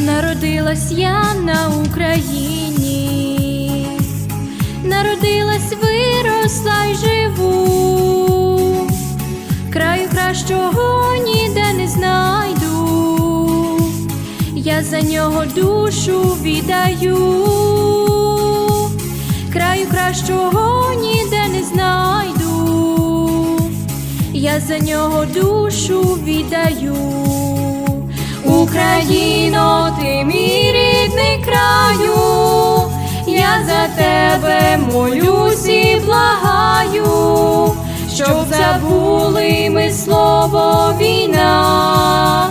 Народилась я на Україні, народилась, виросла й живу, краю кращого ніде не знайду, я за нього душу віддаю, краю кращого ніде не знайду, я за нього душу віддаю. Україно, ти мій рідний краю, я за тебе молюсь і благаю, щоб забули ми слово війна.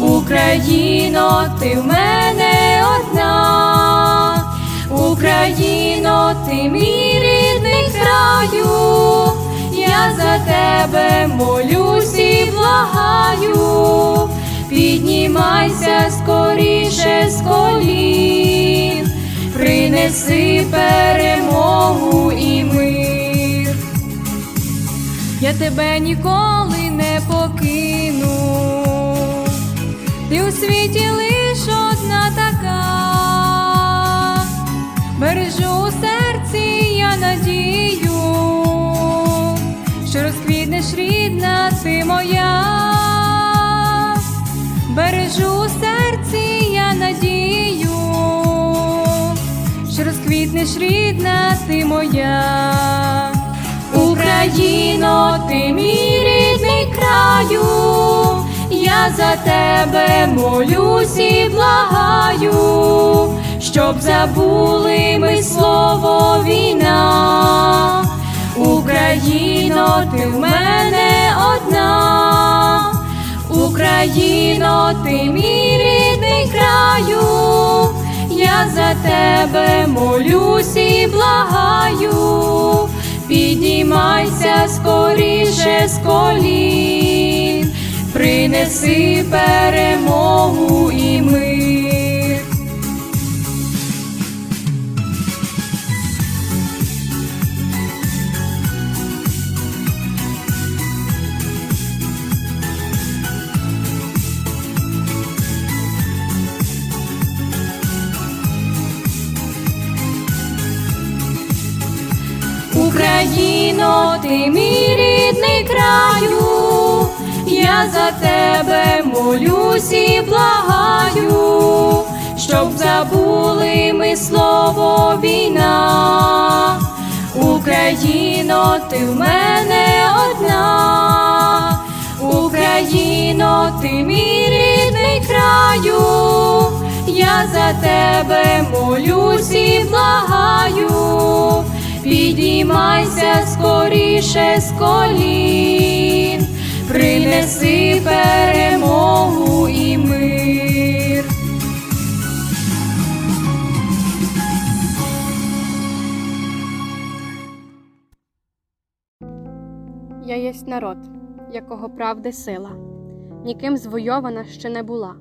Україно, ти в мене одна, Україно, ти мій рідний краю, я за тебе молюсь і благаю. Піднімайся скоріше з колін, принеси перемогу і мир. Я тебе ніколи не покину, ти у світі лиш одна така, бережу у серці я надію, що розквітнеш рідна ти моя. Бережу у серці я надію, що розквітнеш рідна ти моя, Україно, ти мій рідний краю, я за тебе молюсь і благаю, щоб забули ми слово війна, Україно, ти в мене одна. Україно, ти мій рідний краю, я за тебе молюсь і благаю, піднімайся скоріше з колін, принеси перемогу і мир. Україно, ти мій рідний краю, я за тебе молюсь і благаю, щоб забули ми слово війна. Україно, ти в мене одна, Україно, ти мій рідний краю, я за тебе молюсь і благаю. Підіймайся скоріше з колін, принеси перемогу і мир. Я єсть народ, якого правди сила, ніким звойована ще не була.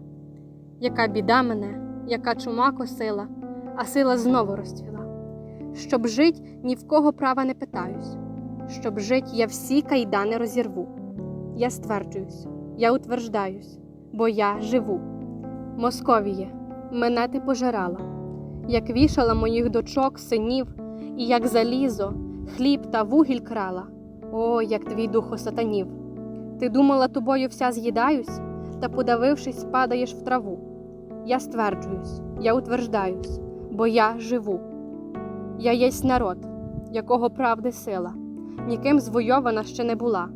Яка біда мене, яка чума косила, а сила знову розцвіла. Щоб жить, ні в кого права не питаюсь. Щоб жить, я всі кайдани розірву. Я стверджуюсь, я утверждаюсь, бо я живу. Московіє, мене ти пожирала, як вішала моїх дочок, синів, і як залізо, хліб та вугіль крала. О, як твій дух осатанів! Ти думала, тобою вся з'їдаюсь, та, подавившись, падаєш в траву. Я стверджуюсь, я утверждаюсь, бо я живу. Я єсть народ, якого правди сила, ніким звойована ще не була.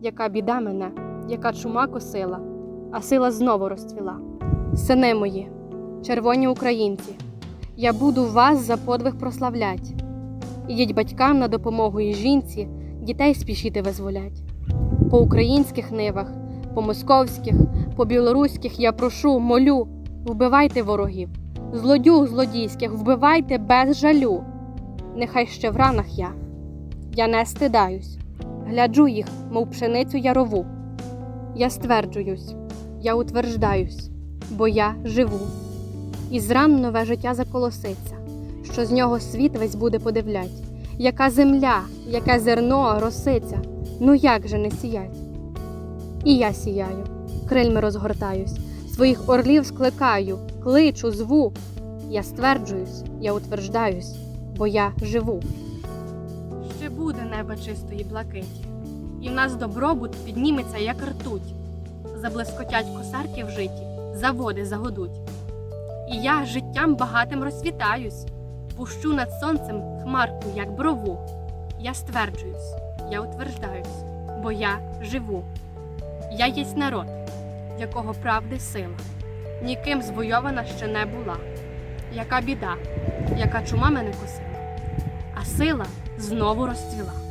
Яка біда мене, яка чума косила, а сила знову розцвіла. Сини мої, червоні українці, я буду вас за подвиг прославлять. Ідіть батькам на допомогу і жінці, дітей спішіти визволять. По українських нивах, по московських, по білоруських я прошу, молю, вбивайте ворогів, злодюг злодійських, вбивайте без жалю. Нехай ще в ранах я, я не стидаюсь, гляджу їх, мов пшеницю ярову. Я стверджуюсь, я утверждаюсь, бо я живу. І зран нове життя заколоситься, що з нього світ весь буде подивлять, яка земля, яке зерно роситься, ну як же не сіять? І я сіяю, крильми розгортаюсь, своїх орлів скликаю, кличу, зву. Я стверджуюсь, я утверждаюсь, бо я живу. Ще буде небо чистої блакиті, і в нас добробут підніметься, як ртуть. Заблискотять косарки в житті, заводи загодуть. І я життям багатим розсвітаюсь, пущу над сонцем хмарку, як брову. Я стверджуюсь, я утверждаюсь, бо я живу. Я єсть народ, якого правди сила ніким звойована ще не була. Яка біда, яка чума мене косила, а сила знову розцвіла.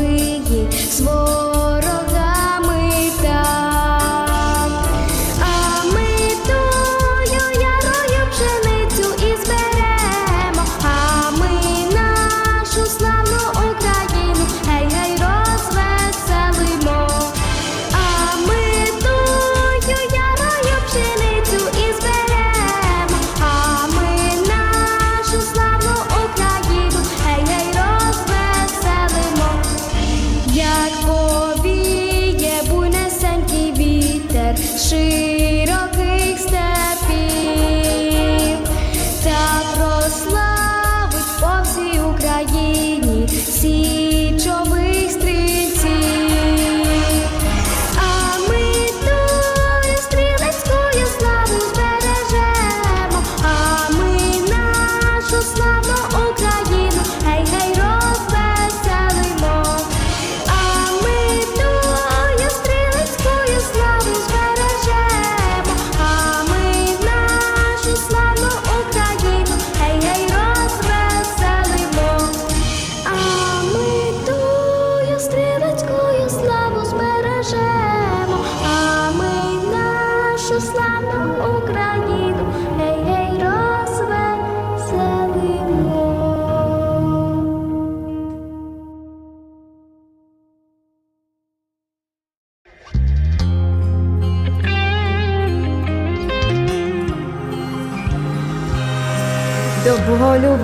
їй свора.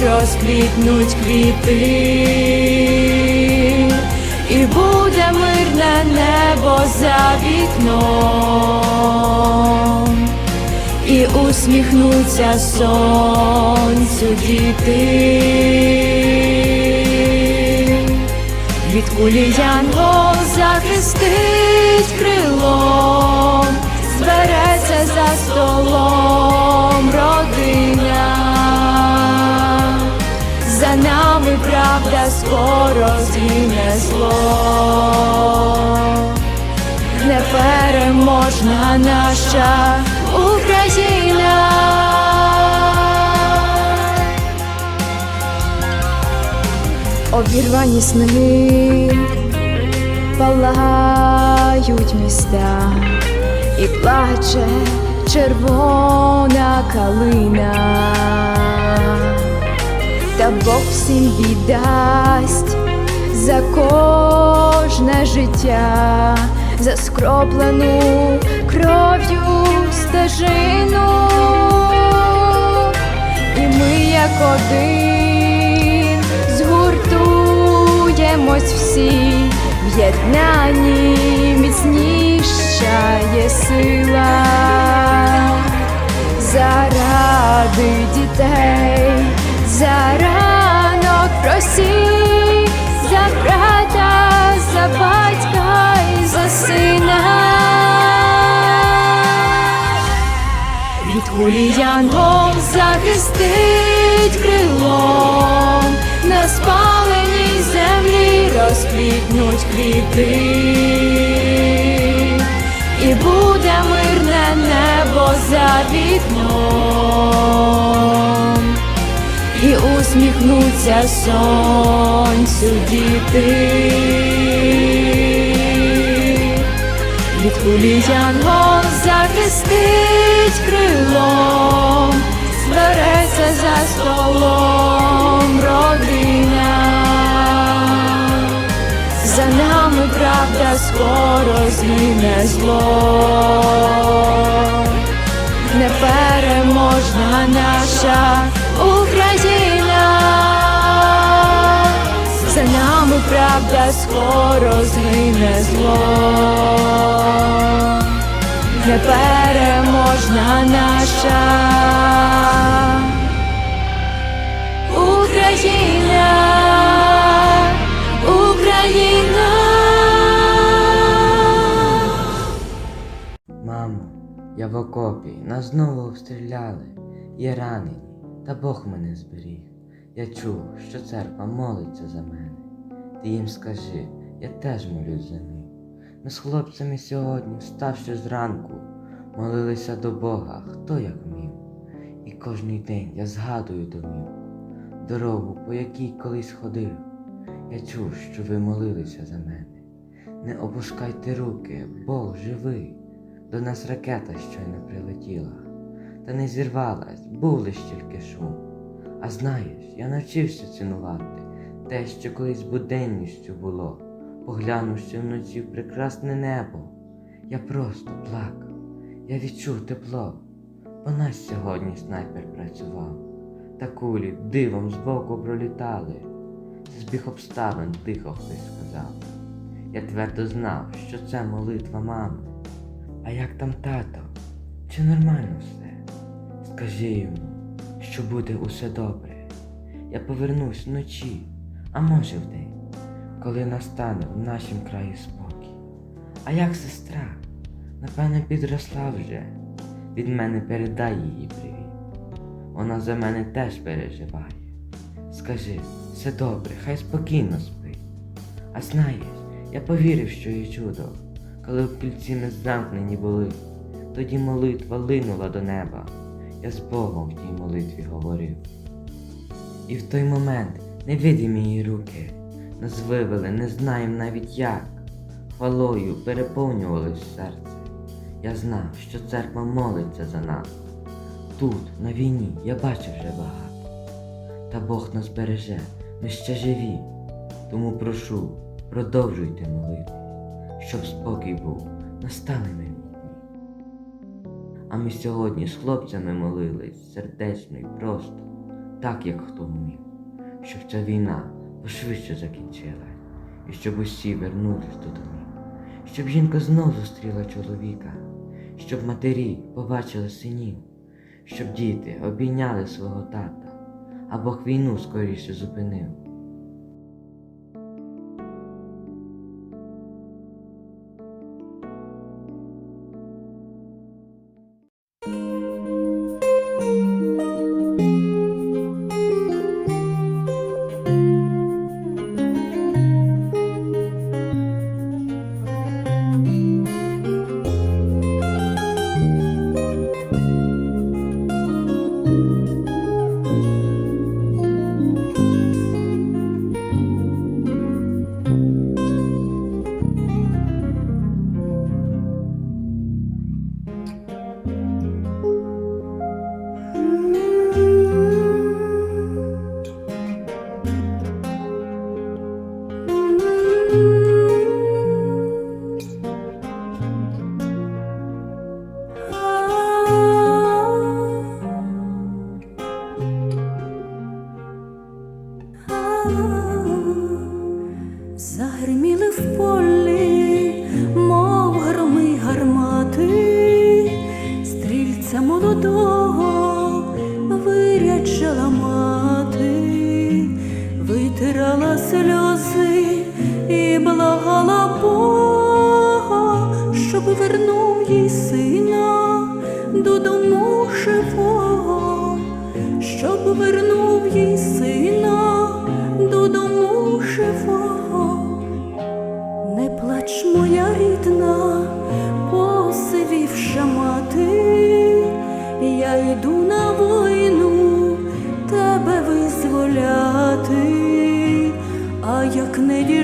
розквітнуть квіти, і буде мирне небо за вікном, і усміхнуться сонцю діти. Від кулі янгол захистить крилом, збереться за столом За нами правда скоро згине зло. Непереможна наша Україна. Обірвані сни палають міста і плаче червона калина, та Бог всім віддасть за кожне життя, за скроплену кров'ю стежину, і ми як один згуртуємось всі, в єднанні міцніша сила заради дітей, за ранок просі, за брата, за батька і за сина. Від кулі янгол захистить крилом, на спаленій землі розквітнуть квіти, і буде мирне небо за вікном, і усміхнуться сонцю діти. Від кулі янгол захистить крилом, збереться за столом родина. За нами правда скоро згине зло. Непереможна наша Україна. За нами правда скоро згине зло. Непереможна наша Україна, Україна. Мамо, я в окопі, нас знову обстріляли, є ранені, та Бог мене зберіг. Я чув, що церква молиться за мене. Ти їм скажи, я теж молюсь за них. Ми з хлопцями сьогодні, вставши зранку, молилися до Бога, хто як вмів. І кожний день я згадую домів, дорогу, по якій колись ходив. Я чув, що ви молилися за мене. Не опускайте руки, Бог живий. До нас ракета щойно прилетіла, та не зірвалась, був лиш тільки шум. А знаєш, я навчився цінувати те, що колись буденністю було, поглянувши вночі в прекрасне небо. Я просто плакав, я відчув тепло, по нас сьогодні снайпер працював, та кулі дивом збоку пролітали. Це збіг обставин, тихо хтось сказав. Я твердо знав, що це молитва мами. А як там тато? Чи нормально все? Скажи йому, що буде усе добре. Я повернусь вночі, а може вдень, коли настане в нашім краї спокій. А як сестра? Напевне, підросла вже. Від мене передай її привіт. вона за мене теж переживає. Скажи, все добре, хай спокійно спить. А знаєш, я повірив, що є чудо, коли в кільці ми замкнені були, тоді молитва линула до неба. Я з Богом в тій молитві говорив. І в той момент невидимі її руки нас вивели, не знаєм навіть як. Хвалою переповнювалось серце. Я знав, що церква молиться за нас. Тут, на війні, я бачив вже багато. Та Бог нас береже, ми ще живі. Тому прошу, продовжуйте молитву, щоб спокій був, настали дні. А ми сьогодні з хлопцями молились сердечно і просто, так як хто вмів, щоб ця війна пошвидше закінчилась, і щоб усі вернулись додому, щоб жінка знов зустріла чоловіка, щоб матері побачили синів, щоб діти обійняли свого тата, а Бог війну скоріше зупинив.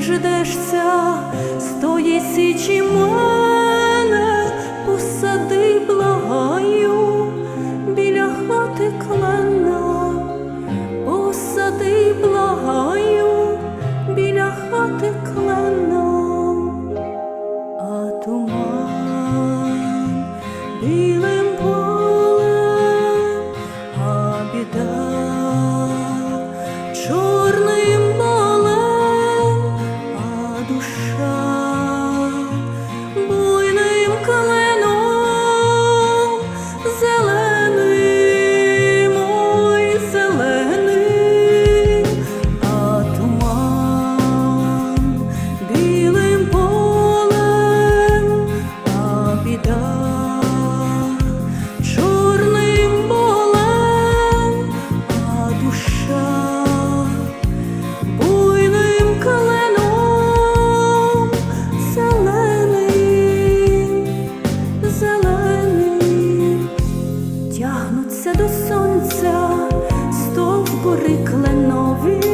Діждешся з тої січі мене, тягнуться до сонця стовбури кленові,